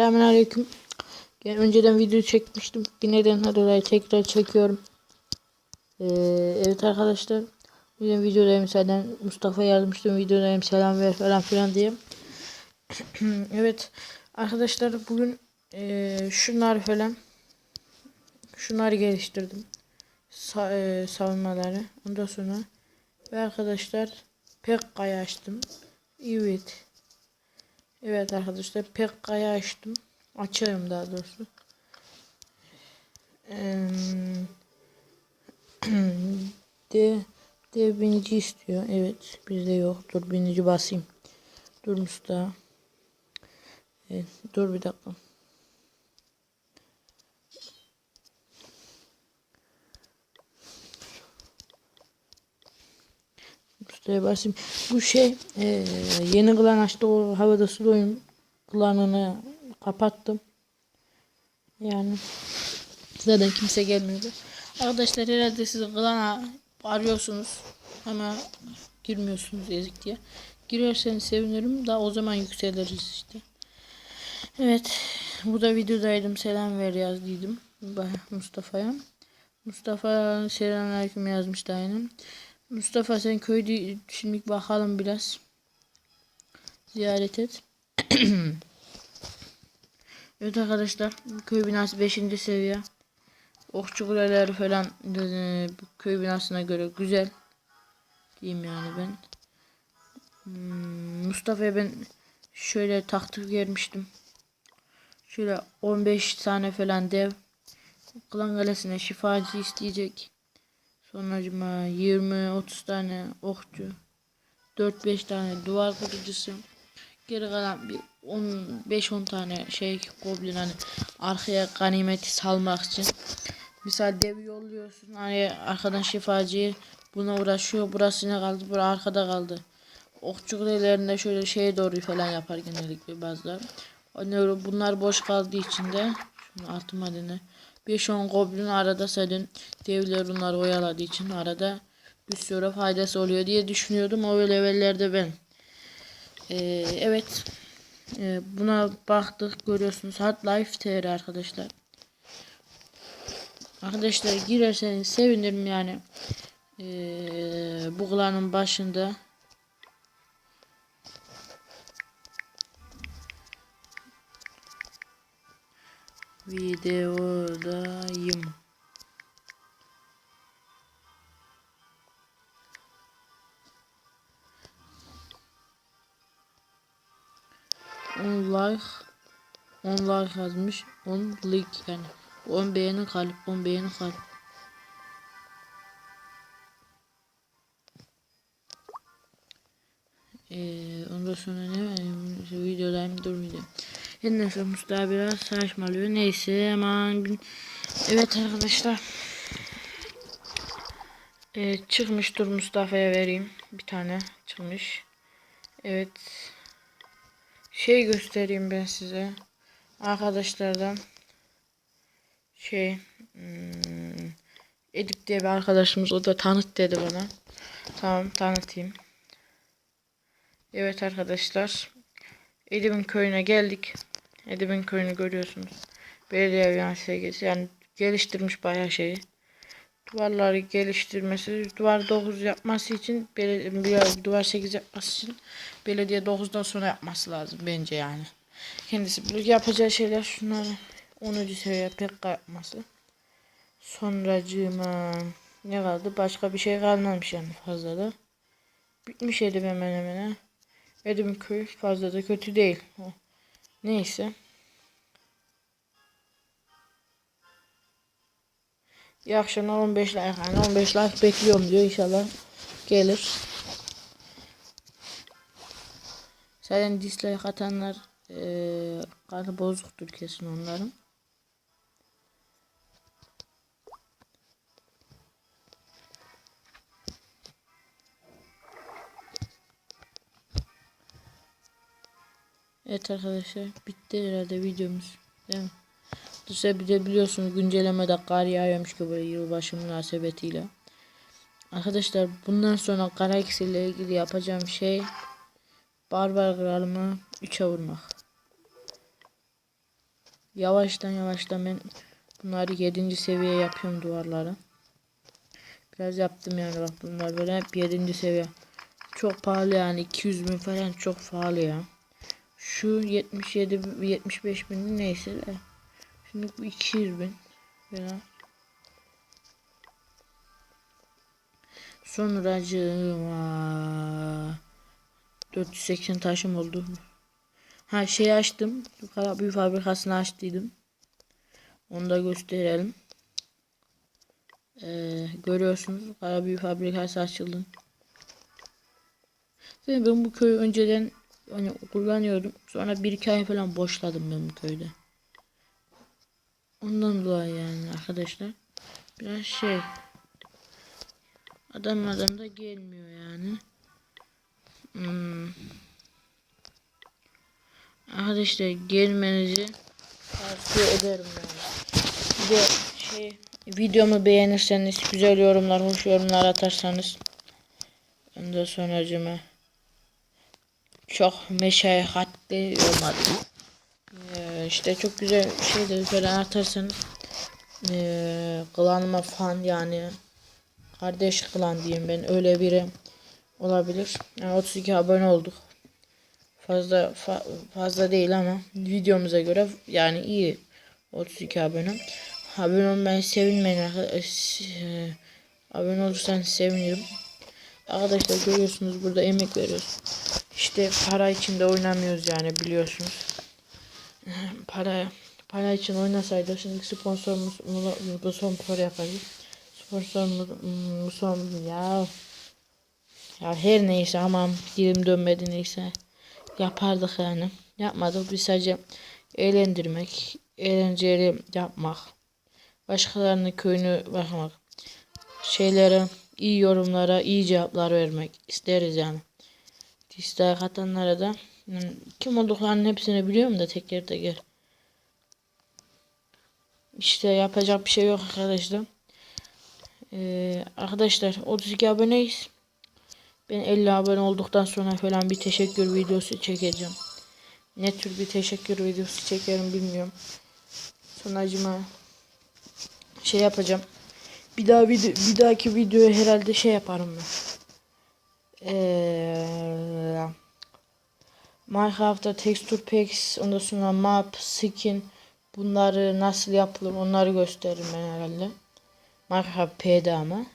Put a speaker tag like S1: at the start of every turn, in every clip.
S1: Selamünaleyküm. Yani önceden video çekmiştim. Bir nedenle dolayı tekrar çekiyorum. Ee, evet arkadaşlar. Bugün videodayım zaten. Mustafa yazmıştım videodayım selam ver falan filan diye. evet arkadaşlar bugün ee, şunlar falan şunları geliştirdim. Sa ee, savunmaları. Ondan sonra ve arkadaşlar Pekka'yı açtım. Evet. Evet arkadaşlar Pekka'yı açtım. Açıyorum daha doğrusu. Eee, de de binici istiyor. Evet bizde yok. Dur binici basayım. Dur Mustafa. Evet, dur bir dakika. Mustafa'ya basayım. Bu şey eee, yeni klan açtı o havada su oyun klanını kapattım. Yani zaten kimse gelmiyordu. Arkadaşlar herhalde siz klana arıyorsunuz ama girmiyorsunuz ezik diye. Girerseniz sevinirim. Daha o zaman yükseliriz işte. Evet. Bu da videodaydım. Selam ver yazdıydım. Mustafa'ya. Mustafa selamünaleyküm yazmıştı aynen. Mustafa sen köyde şimdi bakalım biraz. Ziyaret et. evet arkadaşlar köy binası 5. seviye. Okçu falan e, köy binasına göre güzel. Diyeyim yani ben. Hmm, Mustafa'ya ben şöyle taktik vermiştim. Şöyle 15 tane falan dev. Klan kalesine şifacı isteyecek. Sonracıma 20-30 tane okçu. 4-5 tane duvar kurucusu. Geri kalan bir 5-10 tane şey goblin hani arkaya ganimeti salmak için. Misal dev yolluyorsun hani arkadan şifacıyı buna uğraşıyor. Burası ne kaldı? Bura arkada kaldı. Okçu kulelerinde şöyle şeye doğru falan yapar genellikle bazıları. Hani bunlar boş kaldığı için de şunu altı madene 5-10 goblin arada senin devler bunları oyaladığı için arada bir sürü faydası oluyor diye düşünüyordum. O levellerde ben. Ee, evet. Ee, buna baktık görüyorsunuz. Hot Life TR arkadaşlar. Arkadaşlar girerseniz sevinirim yani. Ee, bu klanın başında videodayım. On like on like yazmış. On like yani. On beğeni kalp. On beğeni kalp. Ee, ondan sonra ne var? Videodayım dur video. Her neyse Mustafa biraz saçmalıyor. Neyse aman. Evet arkadaşlar. Ee, çıkmış dur Mustafa'ya vereyim. Bir tane çıkmış. Evet. Şey göstereyim ben size. Arkadaşlardan. Şey. Hmm, Edip diye bir arkadaşımız. O da tanıt dedi bana. Tamam tanıtayım. Evet arkadaşlar. Edip'in köyüne geldik. Edip'in köyünü görüyorsunuz. Belediye yani sevgisi yani geliştirmiş bayağı şeyi. Duvarları geliştirmesi, duvar 9 yapması için, belediye, duvar 8 yapması için belediye 9'dan sonra yapması lazım bence yani. Kendisi yapacağı şeyler şunlar 10. seviye pek yapması. Sonracığıma ne kaldı? Başka bir şey kalmamış yani fazla da. Bitmiş Edip hemen hemen. Edip'in köyü fazla da kötü değil. Neyse. İyi akşamlar 15 like yani 15 like bekliyorum diyor inşallah gelir. Zaten dislike atanlar ee, karnı bozuktur kesin onların. Evet arkadaşlar bitti herhalde videomuz değil mi? Dışarı bir de biliyorsunuz güncellemede kar yağıyormuş ki böyle yılbaşı münasebetiyle. Arkadaşlar bundan sonra kara ile ilgili yapacağım şey barbar kralımı 3'e vurmak. Yavaştan yavaştan ben bunları 7. seviye yapıyorum duvarları. Biraz yaptım yani bak bunlar böyle hep 7. seviye. Çok pahalı yani 200 bin falan çok pahalı ya. Şu 77 bin- 75 bin neyse de. Şimdi bu 200 bin falan. Sonracığıma 480 taşım oldu. Ha şey açtım. Yukarı büyü fabrikasını açtıydım. Onu da gösterelim. Ee, görüyorsunuz kara büyü fabrikası açıldı. Zaten ben bu köyü önceden hani kullanıyordum. Sonra bir iki ay falan boşladım ben bu köyde. Ondan dolayı yani arkadaşlar. Biraz şey. Adam adam da gelmiyor yani. Hmm. Arkadaşlar gelmenizi tavsiye ederim yani. Bir de şey videomu beğenirseniz güzel yorumlar, hoş yorumlar atarsanız ondan sonracıma çok meşakkatli olmadı. Ee, işte çok güzel şeyleri falan atarsanız ee, klanıma fan yani kardeş klan diyeyim ben öyle biri olabilir. Yani 32 abone olduk. Fazla fa- fazla değil ama videomuza göre yani iyi 32 abone. Abone olmayı sevinmeyin arkadaşlar. Ee, Abone olursanız sevinirim. Arkadaşlar görüyorsunuz burada emek veriyoruz. İşte para için de oynamıyoruz yani biliyorsunuz. Para para için oynasaydı şimdi sponsorumuz bu sponsor yaparız. Sponsorumuz son ya ya her neyse aman dilim dönmedi neyse yapardık yani. Yapmadık biz sadece eğlendirmek, eğlenceli yapmak, başkalarının köyünü bakmak, şeylere iyi yorumlara iyi cevaplar vermek isteriz yani. Dislike atanlara da kim olduklarının hepsini biliyorum da teker teker. İşte yapacak bir şey yok arkadaşlar. Ee, arkadaşlar 32 aboneyiz. Ben 50 abone olduktan sonra falan bir teşekkür videosu çekeceğim. Ne tür bir teşekkür videosu çekerim bilmiyorum. Sonracıma şey yapacağım. Bir daha video, bir dahaki videoya herhalde şey yaparım ben. Ee, Minecraft'ta texture packs, ondan sonra map, skin bunları nasıl yapılır onları gösteririm ben herhalde. Minecraft P'de ama.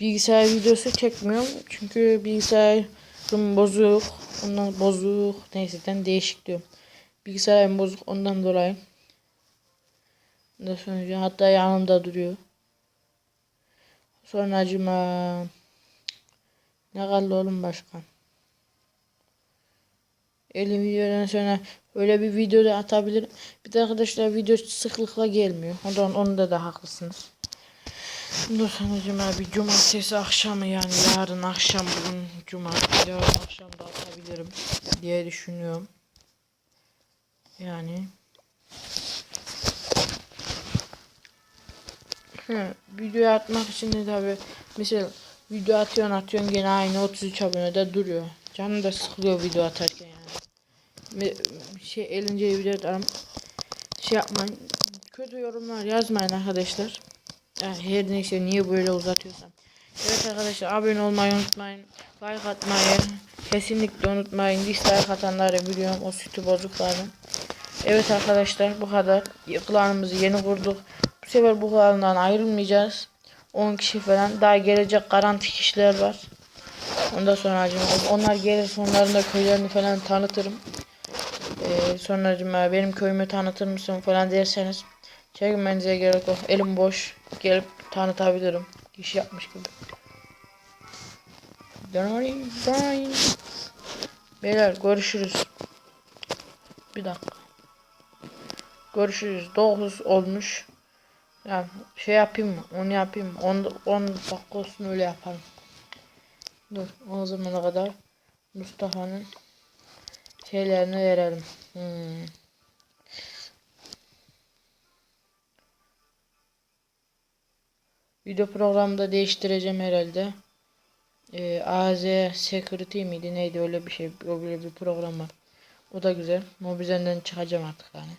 S1: Bilgisayar videosu çekmiyorum çünkü bilgisayarım bozuk. Ondan bozuk neyse ben değişik diyorum. Bilgisayarım bozuk ondan dolayı. Ondan sonra hatta yanımda duruyor. Sonra acıma ne kaldı oğlum başka? Elim videodan sonra öyle bir video da atabilirim. Bir de arkadaşlar video sıklıkla gelmiyor. Ondan onda da haklısınız. Sonra cuma bir cumartesi akşamı yani yarın akşam bugün cuma yarın akşam da atabilirim diye düşünüyorum. Yani He, video atmak için de tabi mesela video atıyorsun atıyorsun gene aynı 33 abonede duruyor. Canım da sıkılıyor video atarken yani. Şey eğlenceli video. Şey yapmayın. Kötü yorumlar yazmayın arkadaşlar. Ya her neyse niye böyle uzatıyorsam. Evet arkadaşlar abone olmayı unutmayın. Like atmayı kesinlikle unutmayın. Dislike atanları biliyorum o sütü bozuklarını. Evet arkadaşlar bu kadar. Klanımızı yeni kurduk. Sefer bu klandan ayrılmayacağız. 10 kişi falan. Daha gelecek garanti kişiler var. Ondan sonra acaba onlar gelirse onların da köylerini falan tanıtırım. Ee, sonra acaba benim köyümü tanıtır mısın falan derseniz çekinmenize gerek yok. Elim boş. Gelip tanıtabilirim. İş yapmış gibi. Beyler görüşürüz. Bir dakika. Görüşürüz. 9 olmuş. Ya şey yapayım mı? Onu yapayım mı? 10 10 dakika olsun öyle yaparım. Dur o zamana kadar Mustafa'nın şeylerini verelim. Hmm. Video programda değiştireceğim herhalde. Ee, AZ Security miydi neydi öyle bir şey öyle bir program var. O da güzel. Mobizen'den çıkacağım artık yani.